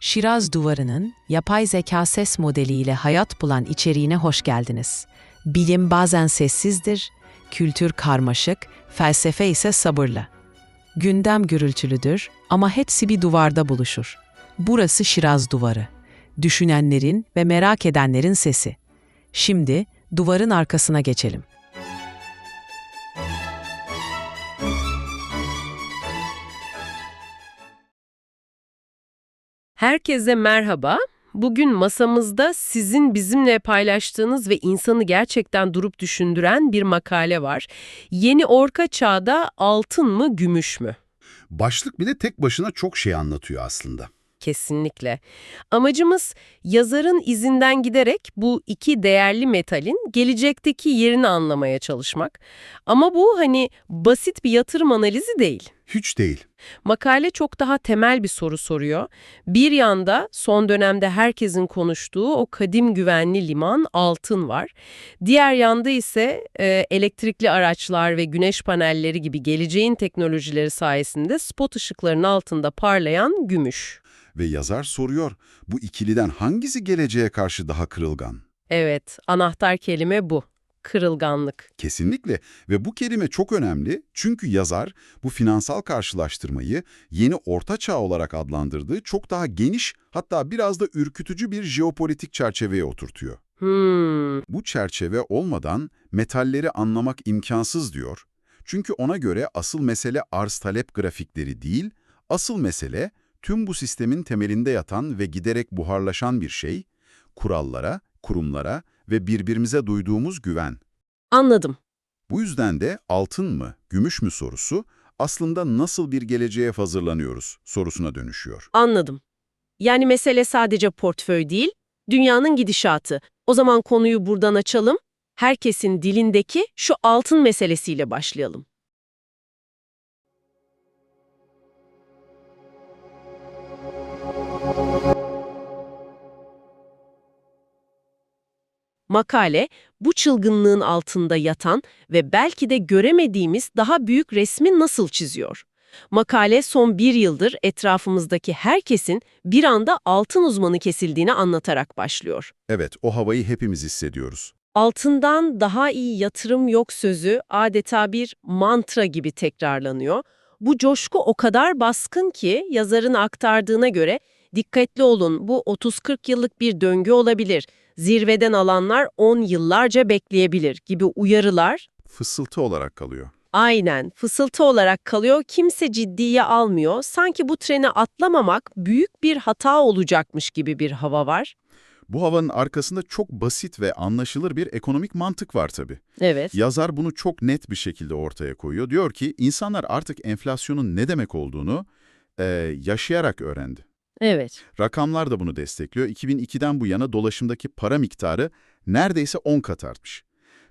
Şiraz Duvarı'nın yapay zeka ses modeliyle hayat bulan içeriğine hoş geldiniz. Bilim bazen sessizdir, kültür karmaşık, felsefe ise sabırlı. Gündem gürültülüdür ama hepsi bir duvarda buluşur. Burası Şiraz Duvarı. Düşünenlerin ve merak edenlerin sesi. Şimdi duvarın arkasına geçelim. Herkese merhaba. Bugün masamızda sizin bizimle paylaştığınız ve insanı gerçekten durup düşündüren bir makale var. Yeni Orka Çağ'da altın mı gümüş mü? Başlık bile tek başına çok şey anlatıyor aslında. Kesinlikle. Amacımız yazarın izinden giderek bu iki değerli metalin gelecekteki yerini anlamaya çalışmak. Ama bu hani basit bir yatırım analizi değil. Hiç değil. Makale çok daha temel bir soru soruyor. Bir yanda son dönemde herkesin konuştuğu o kadim güvenli liman altın var. Diğer yanda ise e, elektrikli araçlar ve güneş panelleri gibi geleceğin teknolojileri sayesinde spot ışıklarının altında parlayan gümüş. Ve yazar soruyor, bu ikiliden hangisi geleceğe karşı daha kırılgan? Evet, anahtar kelime bu. Kırılganlık. Kesinlikle ve bu kelime çok önemli çünkü yazar bu finansal karşılaştırmayı yeni orta çağ olarak adlandırdığı çok daha geniş hatta biraz da ürkütücü bir jeopolitik çerçeveye oturtuyor. Hmm, Bu çerçeve olmadan metalleri anlamak imkansız diyor. Çünkü ona göre asıl mesele arz-talep grafikleri değil, asıl mesele tüm bu sistemin temelinde yatan ve giderek buharlaşan bir şey, kurallara, kurumlara ve birbirimize duyduğumuz güven. anladım. Bu yüzden de altın mı, gümüş mü sorusu aslında nasıl bir geleceğe hazırlanıyoruz sorusuna dönüşüyor. Anladım. Yani mesele sadece portföy değil, dünyanın gidişatı. O zaman konuyu buradan açalım. Herkesin dilindeki şu altın meselesiyle başlayalım. Makale, bu çılgınlığın altında yatan ve belki de göremediğimiz daha büyük resmi nasıl çiziyor? Makale son bir yıldır etrafımızdaki herkesin bir anda altın uzmanı kesildiğini anlatarak başlıyor. Evet, o havayı hepimiz hissediyoruz. Altından daha iyi yatırım yok sözü adeta bir mantra gibi tekrarlanıyor. Bu coşku o kadar baskın ki yazarın aktardığına göre dikkatli olun bu 30-40 yıllık bir döngü olabilir. Zirveden alanlar 10 yıllarca bekleyebilir gibi uyarılar Fısıltı olarak kalıyor. Aynen, fısıltı olarak kalıyor, kimse ciddiye almıyor. Sanki bu treni atlamamak büyük bir hata olacakmış gibi bir hava var. Bu havanın arkasında çok basit ve anlaşılır bir ekonomik mantık var tabii. Evet. Yazar bunu çok net bir şekilde ortaya koyuyor. Diyor ki insanlar artık enflasyonun ne demek olduğunu e, yaşayarak öğrendi. Evet. Rakamlar da bunu destekliyor. 2002'den bu yana dolaşımdaki para miktarı neredeyse 10 kat artmış.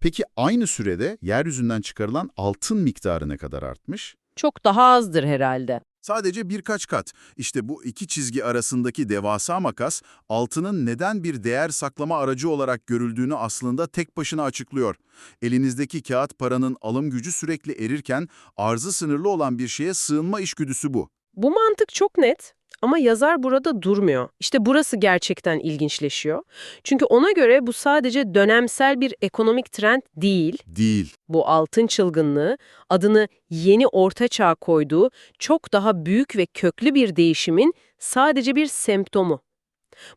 Peki aynı sürede yeryüzünden çıkarılan altın miktarı ne kadar artmış? Çok daha azdır herhalde. Sadece birkaç kat. İşte bu iki çizgi arasındaki devasa makas, altının neden bir değer saklama aracı olarak görüldüğünü aslında tek başına açıklıyor. Elinizdeki kağıt paranın alım gücü sürekli erirken, arzı sınırlı olan bir şeye sığınma işgüdüsü bu. Bu mantık çok net ama yazar burada durmuyor. İşte burası gerçekten ilginçleşiyor. Çünkü ona göre bu sadece dönemsel bir ekonomik trend değil. Değil. Bu altın çılgınlığı adını yeni orta çağ koyduğu çok daha büyük ve köklü bir değişimin sadece bir semptomu.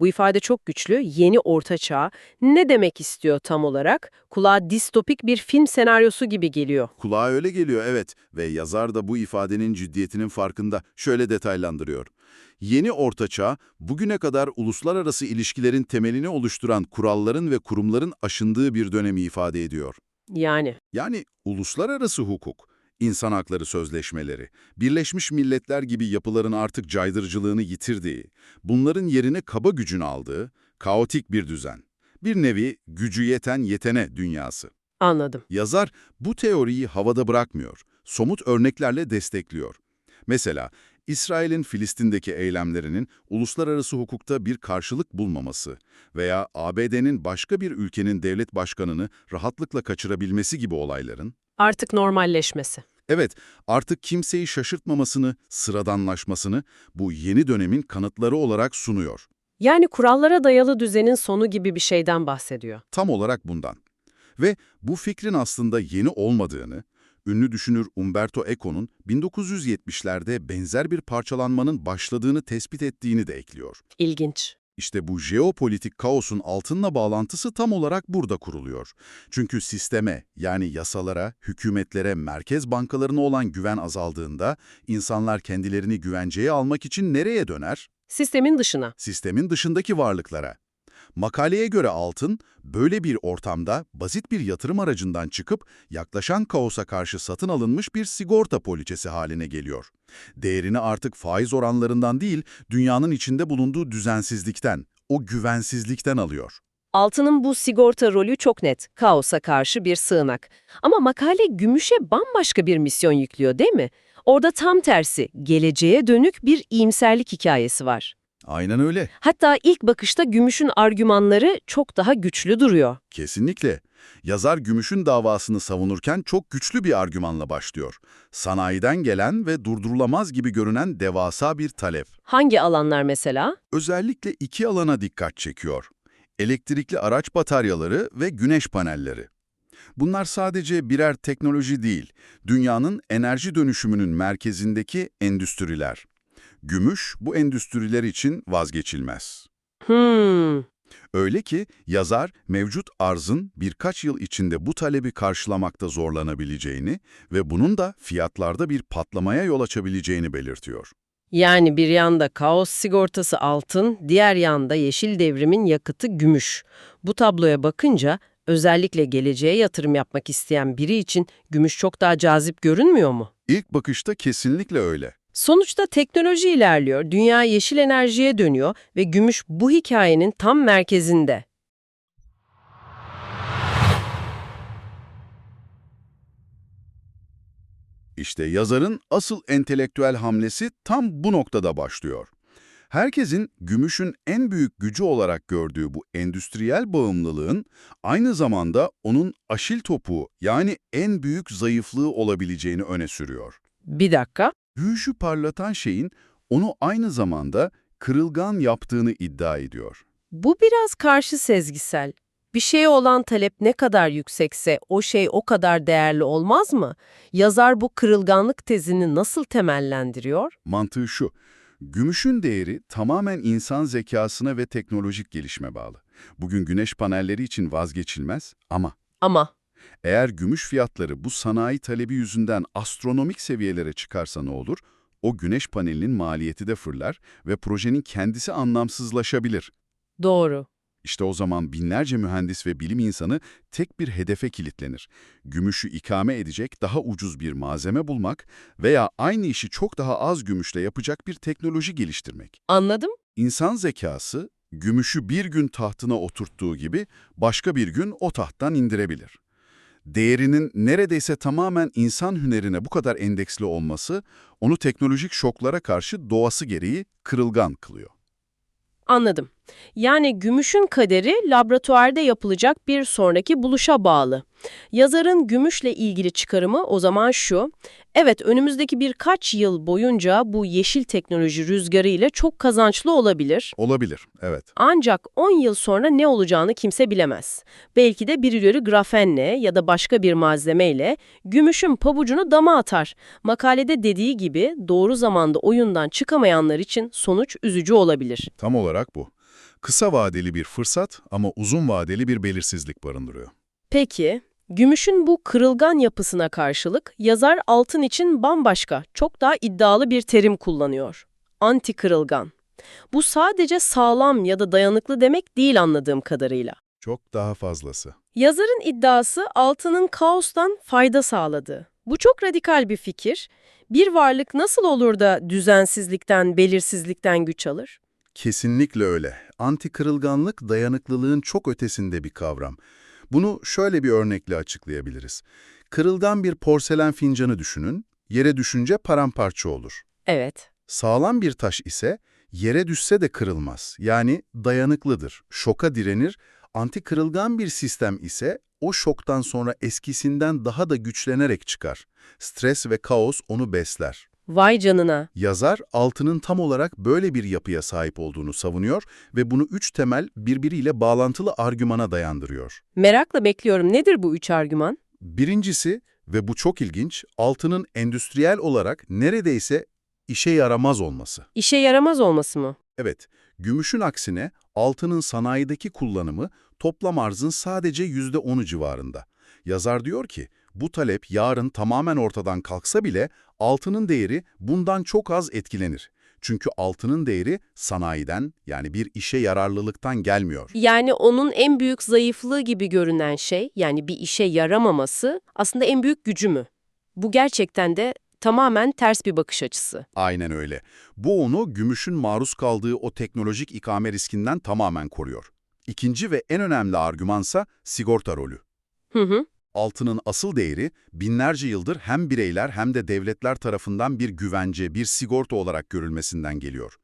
Bu ifade çok güçlü. Yeni orta çağ ne demek istiyor tam olarak? Kulağa distopik bir film senaryosu gibi geliyor. Kulağa öyle geliyor evet ve yazar da bu ifadenin ciddiyetinin farkında şöyle detaylandırıyor. Yeni ortaçağ, bugüne kadar uluslararası ilişkilerin temelini oluşturan kuralların ve kurumların aşındığı bir dönemi ifade ediyor. Yani Yani uluslararası hukuk, insan hakları sözleşmeleri, Birleşmiş Milletler gibi yapıların artık caydırıcılığını yitirdiği, bunların yerine kaba gücün aldığı, kaotik bir düzen. Bir nevi gücü yeten yetene dünyası. anladım. Yazar bu teoriyi havada bırakmıyor, somut örneklerle destekliyor. Mesela İsrail'in Filistin'deki eylemlerinin uluslararası hukukta bir karşılık bulmaması veya ABD'nin başka bir ülkenin devlet başkanını rahatlıkla kaçırabilmesi gibi olayların Artık normalleşmesi. Evet, artık kimseyi şaşırtmamasını, sıradanlaşmasını bu yeni dönemin kanıtları olarak sunuyor. Yani kurallara dayalı düzenin sonu gibi bir şeyden bahsediyor. Tam olarak bundan. Ve bu fikrin aslında yeni olmadığını, ünlü düşünür Umberto Eco'nun 1970'lerde benzer bir parçalanmanın başladığını tespit ettiğini de ekliyor. İlginç. İşte bu jeopolitik kaosun altınla bağlantısı tam olarak burada kuruluyor. Çünkü sisteme, yani yasalara, hükümetlere, merkez bankalarına olan güven azaldığında insanlar kendilerini güvenceye almak için nereye döner? Sistemin dışına. Sistemin dışındaki varlıklara. Makaleye göre altın, böyle bir ortamda basit bir yatırım aracından çıkıp yaklaşan kaosa karşı satın alınmış bir sigorta poliçesi haline geliyor. Değerini artık faiz oranlarından değil, dünyanın içinde bulunduğu düzensizlikten, o güvensizlikten alıyor. Altının bu sigorta rolü çok net. Kaosa karşı bir sığınak. Ama makale gümüşe bambaşka bir misyon yüklüyor değil mi? Orada tam tersi, geleceğe dönük bir iyimserlik hikayesi var. Aynen öyle. Hatta ilk bakışta gümüşün argümanları çok daha güçlü duruyor. Kesinlikle. Yazar gümüşün davasını savunurken çok güçlü bir argümanla başlıyor. Sanayiden gelen ve durdurulamaz gibi görünen devasa bir talep. Hangi alanlar mesela? Özellikle iki alana dikkat çekiyor. Elektrikli araç bataryaları ve güneş panelleri. Bunlar sadece birer teknoloji değil, dünyanın enerji dönüşümünün merkezindeki endüstriler. Gümüş bu endüstriler için vazgeçilmez. Hmm, Öyle ki yazar mevcut arzın birkaç yıl içinde bu talebi karşılamakta zorlanabileceğini ve bunun da fiyatlarda bir patlamaya yol açabileceğini belirtiyor. Yani bir yanda kaos sigortası altın, diğer yanda yeşil devrimin yakıtı gümüş. Bu tabloya bakınca özellikle geleceğe yatırım yapmak isteyen biri için gümüş çok daha cazip görünmüyor mu? İlk bakışta kesinlikle öyle. Sonuçta teknoloji ilerliyor, dünya yeşil enerjiye dönüyor ve gümüş bu hikayenin tam merkezinde. İşte yazarın asıl entelektüel hamlesi tam bu noktada başlıyor. Herkesin gümüşün en büyük gücü olarak gördüğü bu endüstriyel bağımlılığın aynı zamanda onun aşil topuğu yani en büyük zayıflığı olabileceğini öne sürüyor. Bir dakika. Gümüşü parlatan şeyin onu aynı zamanda kırılgan yaptığını iddia ediyor. Bu biraz karşı sezgisel. Bir şeye olan talep ne kadar yüksekse o şey o kadar değerli olmaz mı? Yazar bu kırılganlık tezini nasıl temellendiriyor? Mantığı şu, gümüşün değeri tamamen insan zekasına ve teknolojik gelişme bağlı. Bugün güneş panelleri için vazgeçilmez ama Ama eğer gümüş fiyatları bu sanayi talebi yüzünden astronomik seviyelere çıkarsa ne olur? O güneş panelinin maliyeti de fırlar ve projenin kendisi anlamsızlaşabilir. doğru. İşte o zaman binlerce mühendis ve bilim insanı tek bir hedefe kilitlenir. Gümüşü ikame edecek daha ucuz bir malzeme bulmak veya aynı işi çok daha az gümüşle yapacak bir teknoloji geliştirmek. Anladım. İnsan zekası, gümüşü bir gün tahtına oturttuğu gibi başka bir gün o tahttan indirebilir. Değerinin neredeyse tamamen insan hünerine bu kadar endeksli olması, onu teknolojik şoklara karşı doğası gereği kırılgan kılıyor. Anladım. Yani gümüşün kaderi laboratuvarda yapılacak bir sonraki buluşa bağlı. Yazarın gümüşle ilgili çıkarımı o zaman şu. Evet önümüzdeki birkaç yıl boyunca bu yeşil teknoloji rüzgarı ile çok kazançlı olabilir. Olabilir, evet. Ancak 10 yıl sonra ne olacağını kimse bilemez. Belki de birileri grafenle ya da başka bir malzemeyle gümüşün pabucunu dama atar. Makalede dediği gibi doğru zamanda oyundan çıkamayanlar için sonuç üzücü olabilir. Tam olarak bu. Kısa vadeli bir fırsat ama uzun vadeli bir belirsizlik barındırıyor. Peki, gümüşün bu kırılgan yapısına karşılık yazar altın için bambaşka, çok daha iddialı bir terim kullanıyor. Anti kırılgan. Bu sadece sağlam ya da dayanıklı demek değil anladığım kadarıyla. Çok daha fazlası. Yazarın iddiası altının kaostan fayda sağladığı. Bu çok radikal bir fikir. Bir varlık nasıl olur da düzensizlikten, belirsizlikten güç alır? Kesinlikle öyle. Anti kırılganlık dayanıklılığın çok ötesinde bir kavram. Bunu şöyle bir örnekle açıklayabiliriz. Kırılgan bir porselen fincanı düşünün, yere düşünce paramparça olur. Evet. Sağlam bir taş ise yere düşse de kırılmaz. Yani dayanıklıdır, şoka direnir. Anti kırılgan bir sistem ise o şoktan sonra eskisinden daha da güçlenerek çıkar. Stres ve kaos onu besler. Vay canına. Yazar, altının tam olarak böyle bir yapıya sahip olduğunu savunuyor ve bunu üç temel birbiriyle bağlantılı argümana dayandırıyor. Merakla bekliyorum. Nedir bu üç argüman? Birincisi ve bu çok ilginç, altının endüstriyel olarak neredeyse işe yaramaz olması. İşe yaramaz olması mı? Evet, gümüşün aksine altının sanayideki kullanımı toplam arzın sadece %10'u civarında. Yazar diyor ki, bu talep yarın tamamen ortadan kalksa bile altının değeri bundan çok az etkilenir. Çünkü altının değeri sanayiden yani bir işe yararlılıktan gelmiyor. Yani onun en büyük zayıflığı gibi görünen şey, yani bir işe yaramaması aslında en büyük gücü mü? Bu gerçekten de tamamen ters bir bakış açısı. Aynen öyle. Bu onu gümüşün maruz kaldığı o teknolojik ikame riskinden tamamen koruyor. İkinci ve en önemli argümansa sigorta rolü. Hı hı. Altının asıl değeri binlerce yıldır hem bireyler hem de devletler tarafından bir güvence, bir sigorta olarak görülmesinden geliyor.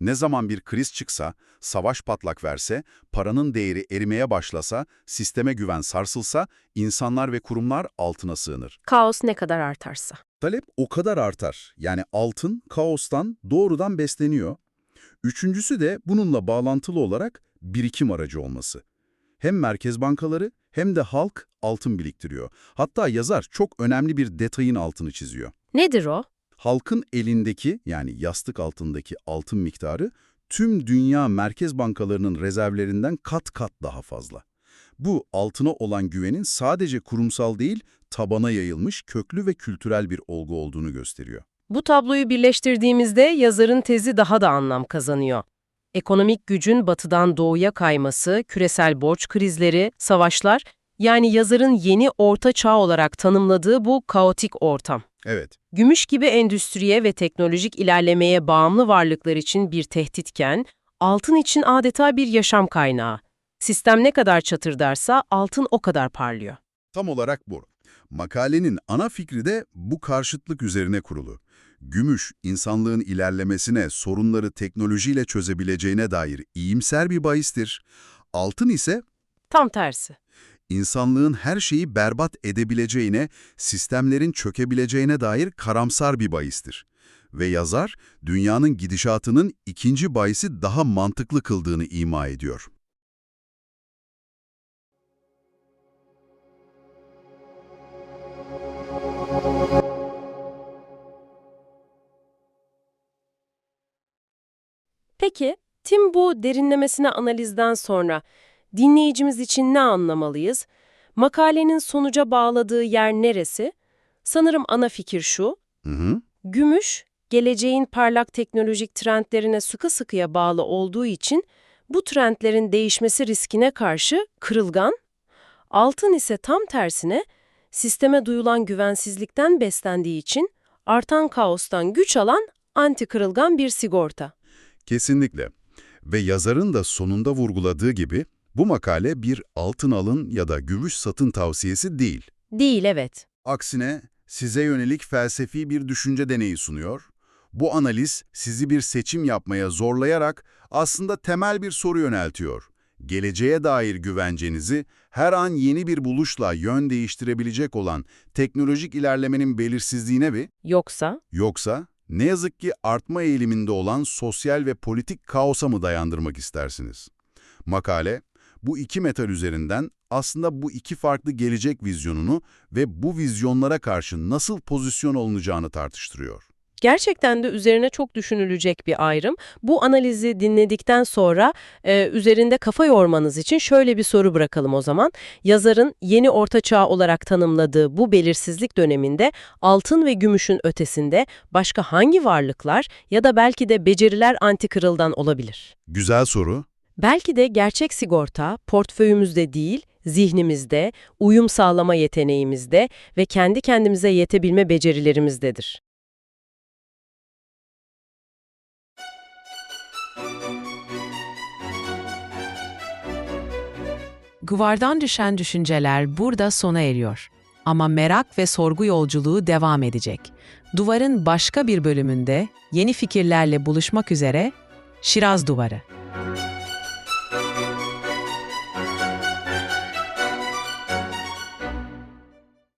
Ne zaman bir kriz çıksa, savaş patlak verse, paranın değeri erimeye başlasa, sisteme güven sarsılsa, insanlar ve kurumlar altına sığınır. Kaos ne kadar artarsa. Talep o kadar artar. Yani altın kaostan doğrudan besleniyor. Üçüncüsü de bununla bağlantılı olarak birikim aracı olması. Hem merkez bankaları hem de halk altın biriktiriyor. Hatta yazar çok önemli bir detayın altını çiziyor. Nedir o? Halkın elindeki yani yastık altındaki altın miktarı tüm dünya merkez bankalarının rezervlerinden kat kat daha fazla. Bu altına olan güvenin sadece kurumsal değil, tabana yayılmış köklü ve kültürel bir olgu olduğunu gösteriyor. Bu tabloyu birleştirdiğimizde yazarın tezi daha da anlam kazanıyor. Ekonomik gücün batıdan doğuya kayması, küresel borç krizleri, savaşlar, yani yazarın yeni orta çağ olarak tanımladığı bu kaotik ortam. Evet, Gümüş gibi endüstriye ve teknolojik ilerlemeye bağımlı varlıklar için bir tehditken, altın için adeta bir yaşam kaynağı. Sistem ne kadar çatırdarsa altın o kadar parlıyor. tam olarak bu. Makalenin ana fikri de bu karşıtlık üzerine kurulu. Gümüş, insanlığın ilerlemesine, sorunları teknolojiyle çözebileceğine dair iyimser bir bahistir. Altın ise Tam tersi. insanlığın her şeyi berbat edebileceğine, sistemlerin çökebileceğine dair karamsar bir bahistir. Ve yazar, dünyanın gidişatının ikinci bahisi daha mantıklı kıldığını ima ediyor. Peki, Tim bu derinlemesine analizden sonra dinleyicimiz için ne anlamalıyız? Makalenin sonuca bağladığı yer neresi? Sanırım ana fikir şu, Hı hı. gümüş, geleceğin parlak teknolojik trendlerine sıkı sıkıya bağlı olduğu için bu trendlerin değişmesi riskine karşı kırılgan, altın ise tam tersine sisteme duyulan güvensizlikten beslendiği için artan kaostan güç alan anti kırılgan bir sigorta. Kesinlikle. Ve yazarın da sonunda vurguladığı gibi, bu makale bir altın alın ya da gümüş satın tavsiyesi değil. Değil evet. Aksine size yönelik felsefi bir düşünce deneyi sunuyor. Bu analiz sizi bir seçim yapmaya zorlayarak aslında temel bir soru yöneltiyor. Geleceğe dair güvencenizi her an yeni bir buluşla yön değiştirebilecek olan teknolojik ilerlemenin belirsizliğine mi Yoksa yoksa ne yazık ki artma eğiliminde olan sosyal ve politik kaosa mı dayandırmak istersiniz? Makale, bu iki metal üzerinden aslında bu iki farklı gelecek vizyonunu ve bu vizyonlara karşı nasıl pozisyon alınacağını tartıştırıyor. Gerçekten de üzerine çok düşünülecek bir ayrım. Bu analizi dinledikten sonra e, üzerinde kafa yormanız için şöyle bir soru bırakalım o zaman. Yazarın yeni orta çağ olarak tanımladığı bu belirsizlik döneminde altın ve gümüşün ötesinde başka hangi varlıklar ya da belki de beceriler antikırıldan olabilir? Güzel soru. Belki de gerçek sigorta portföyümüzde değil, zihnimizde, uyum sağlama yeteneğimizde ve kendi kendimize yetebilme becerilerimizdedir. Guvardan düşen düşünceler burada sona eriyor. Ama merak ve sorgu yolculuğu devam edecek. Duvarın başka bir bölümünde yeni fikirlerle buluşmak üzere Şiraz Duvarı.